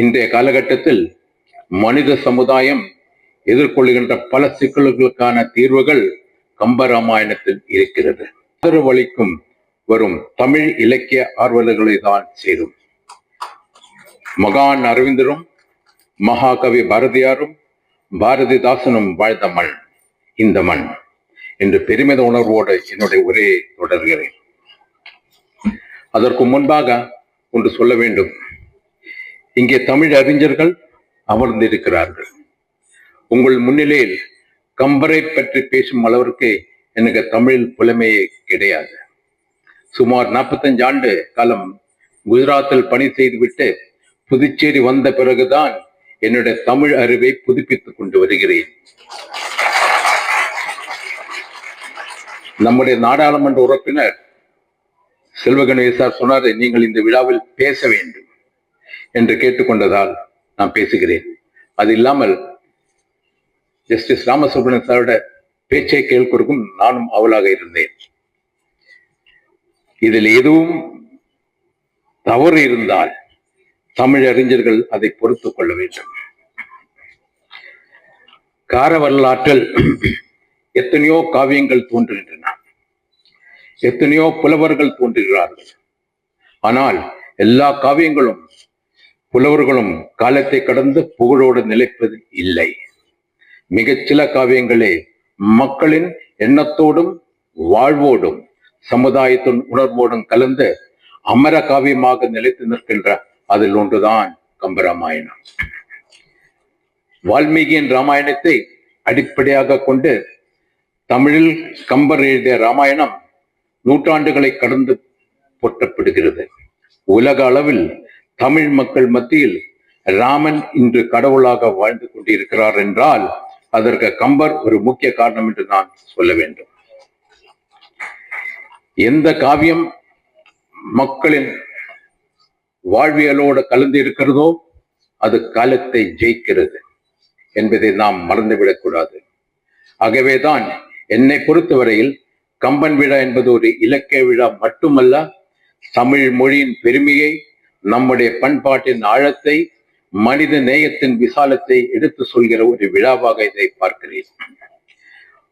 இன்றைய காலகட்டத்தில் மனித சமுதாயம் எதிர்கொள்கின்ற பல சிக்கல்களுக்கான தீர்வுகள் கம்பராமாயணத்தில் இருக்கிறது. ஆதரவளிக்கும் வரும் தமிழ் இலக்கிய ஆர்வலர்களை தான் சேரும் மகான் அரவிந்தரும் மகாகவி பாரதியாரும் பாரதிதாசனும் வாழ்ந்த மண் இந்த மண் என்று பெருமித உணர்வோடு என்னுடைய உரையை தொடர்கிறேன். அதற்கு முன்பாக ஒன்று சொல்ல வேண்டும். இங்கே தமிழ் அறிஞர்கள் அமர்ந்திருக்கிறார்கள் உங்கள் முன்னிலையில் கம்பரை பற்றி பேசும் அளவிற்கு எனக்கு தமிழில் புலமையே கிடையாது. சுமார் நாற்பத்தஞ்சு ஆண்டு காலம் குஜராத்தில் பணி செய்துவிட்டு புதுச்சேரி வந்த பிறகுதான் என்னுடைய தமிழ் அறிவை புதுப்பித்துக் கொண்டு வருகிறேன். நம்முடைய நாடாளுமன்ற உறுப்பினர் செல்வகணேசார் சொன்னார் நீங்கள் இந்த விழாவில் பேச வேண்டும். என்று கேட்டுக்கொண்டதால் நான் பேசுகிறேன். அது இல்லாமல் ஜஸ்டிஸ் ராமசுப்ரமணியன் சாரோட பேச்சை கேட்பதற்கும் நானும் அவளாக இருந்தேன். இதில் எதுவும் தவறு இருந்தால் தமிழ் அறிஞர்கள் அதை பொறுத்துக் கொள்ள வேண்டும். கார வரலாற்றில் எத்தனையோ காவியங்கள் தோன்றுகின்றன. எத்தனையோ புலவர்கள் தோன்றுகிறார்கள். ஆனால் எல்லா காவியங்களும் புலவர்களும் காலத்தை கடந்து புகழோடு நிலைப்பது இல்லை. மிகச் சில காவியங்களே மக்களின் எண்ணத்தோடும் வாழ்வோடும் சமுதாயத்தின் உணர்வோடும் கலந்து அமர காவியமாக நிலைத்து நிற்கின்ற அதில் ஒன்றுதான் கம்பராமாயணம். வால்மீகியின் ராமாயணத்தை அடிப்படையாக கொண்டு தமிழில் கம்பர் எழுதிய ராமாயணம் நூற்றாண்டுகளை கடந்து போற்றப்படுகிறது. உலக அளவில் தமிழ் மக்கள் மத்தியில் ராமன் இன்று கடவுளாக வாழ்ந்து கொண்டிருக்கிறார் என்றால் அதற்கு கம்பர் ஒரு முக்கிய காரணம் என்று நான் சொல்ல வேண்டும். எந்த காவியம் மக்களின் வாழ்வியலோடு கலந்து இருக்கிறதோ அது காலத்தை ஜெயிக்கிறது என்பதை நாம் மறந்துவிடக்கூடாது. ஆகவேதான் என்னை பொறுத்தவரையில் கம்பன் விழா என்பது ஒரு இலக்கிய விழா மட்டுமல்ல தமிழ் மொழியின் பெருமையை நம்முடைய பண்பாட்டின் ஆழத்தை மனித நேயத்தின் விசாலத்தை எடுத்து சொல்கிற ஒரு விழாவாக இதை பார்க்கிறேன்.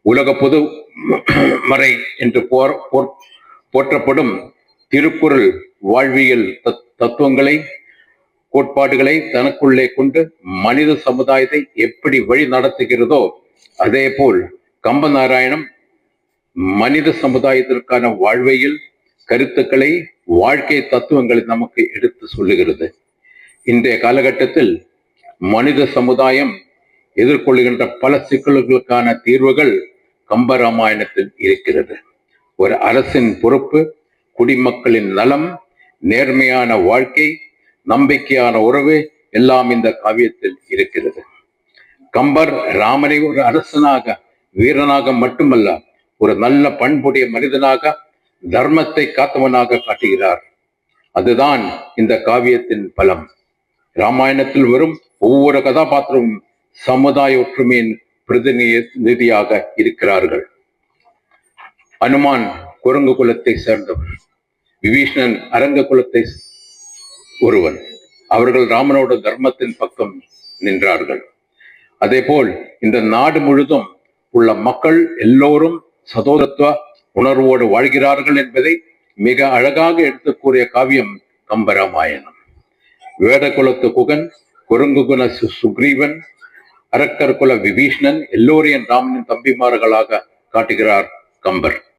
உலக பொது மறை என்று போர் போற்றப்படும் திருக்குறள் வாழ்வியல் தத்- தத்துவங்களை கோட்பாடுகளை தனக்குள்ளே கொண்டு மனித சமுதாயத்தை எப்படி வழி நடத்துகிறதோ அதே போல் கம்பநாராயணம் மனித சமுதாயத்திற்கான வாழ்வையில் கருத்துக்களை வாழ்க்கை தத்துவங்களை நமக்கு எடுத்து சொல்லுகிறது. இன்றைய காலகட்டத்தில் மனித சமுதாயம் எதிர்கொள்கின்ற பல சிக்கல்களுக்கான தீர்வுகள் கம்பராமாயணத்தில் இருக்கிறது. ஒரு அரசின் பொறுப்பு குடிமக்களின் நலம் நேர்மையான வாழ்க்கை நம்பிக்கையான உறவு எல்லாம் இந்த காவியத்தில் இருக்கிறது. கம்பர் ராமனை ஒரு அரசனாக வீரனாக மட்டுமல்ல ஒரு நல்ல பண்புடைய மனிதனாக தர்மத்தை காத்தவனாக காட்டுகிறார். அதுதான் இந்த காவியத்தின் பலம். ராமாயணத்தில் வரும் ஒவ்வொரு கதாபாத்திரமும் சமுதாய ஒற்றுமையின் பிரதிநிதியாக இருக்கிறார்கள். அனுமான் குரங்கு குலத்தை சேர்ந்தவன் விபீஷணன் அரங்க குலத்தை ஒருவன். அவர்கள் ராமனோட தர்மத்தின் பக்கம் நின்றார்கள். அதே போல் இந்த நாடு முழுதும் உள்ள மக்கள் எல்லோரும் சதோதத்துவ உணர்வோடு வாழ்கிறார்கள் என்பதை மிக அழகாக எடுத்து கூறிய காவியம் கம்பராமாயணம். வேடகுலத்து குகன் குரங்கு குல சுக்ரீவன் அரக்கர் குல விபீஷ்ணன் எல்லோரையும் ராமனின் தம்பிமார்களாக காட்டுகிறார் கம்பர்.